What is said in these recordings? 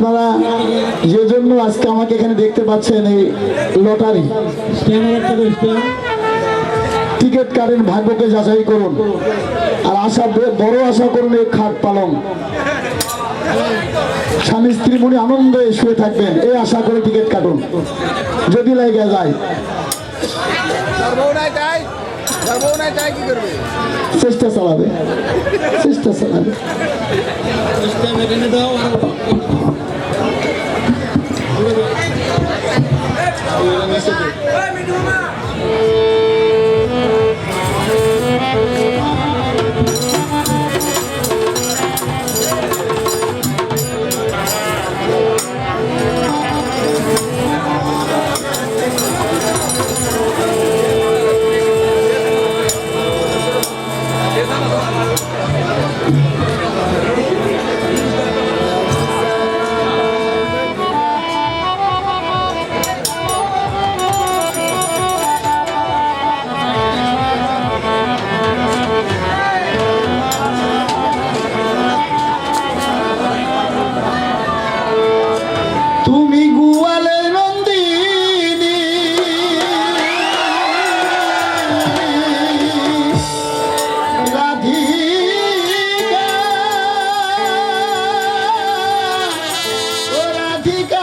আপনারা যে জন্য আজকে আমাকে এখানে দেখতে পাচ্ছেন এই লটারি, টিকিট কাটেন, ভাগ্যকে যাচাই করুন। আর আশা, বড় আশা করুন এই খাট পালন স্বামী, স্ত্রী, মনে আনন্দে শুয়ে থাকবেন, এই আশা করে টিকিট কাটুন। যদি লাগে যায়। চেষ্টা চালাবে। চেষ্টা চালাবে। Hey, Miduma! Antica!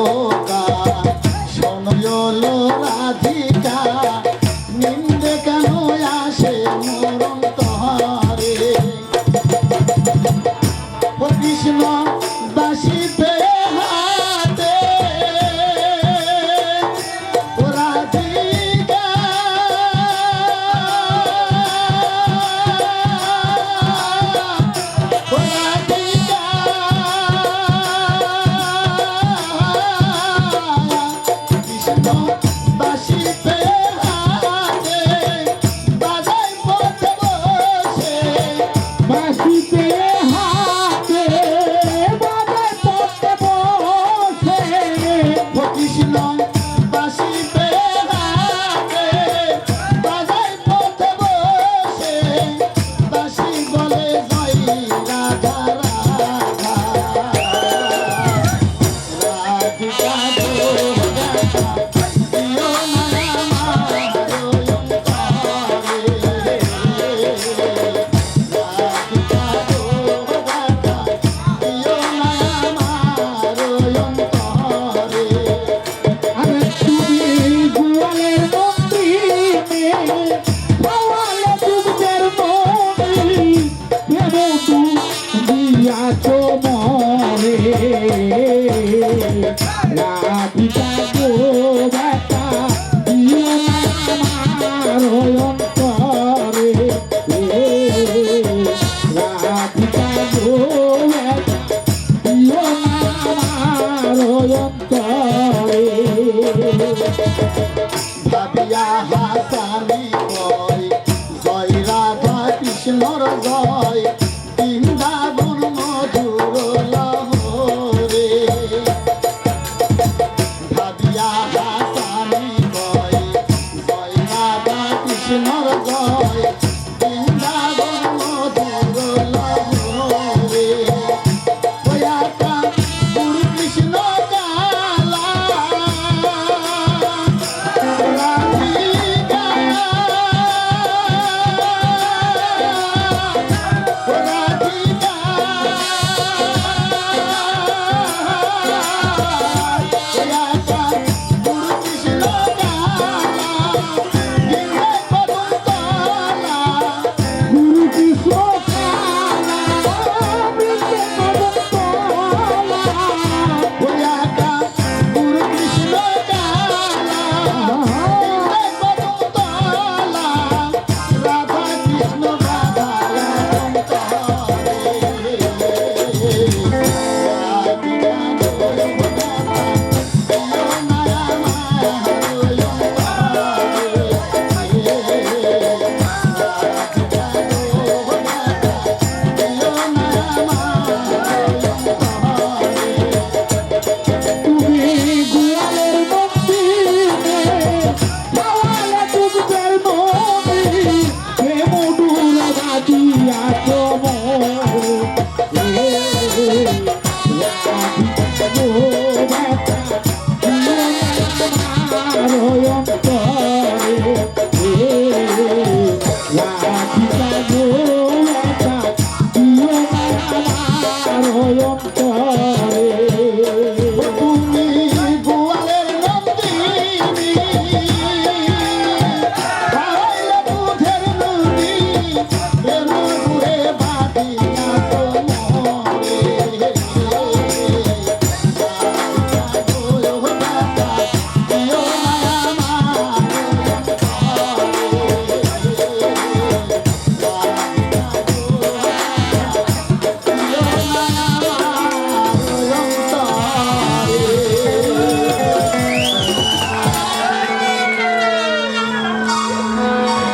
amor. Thank.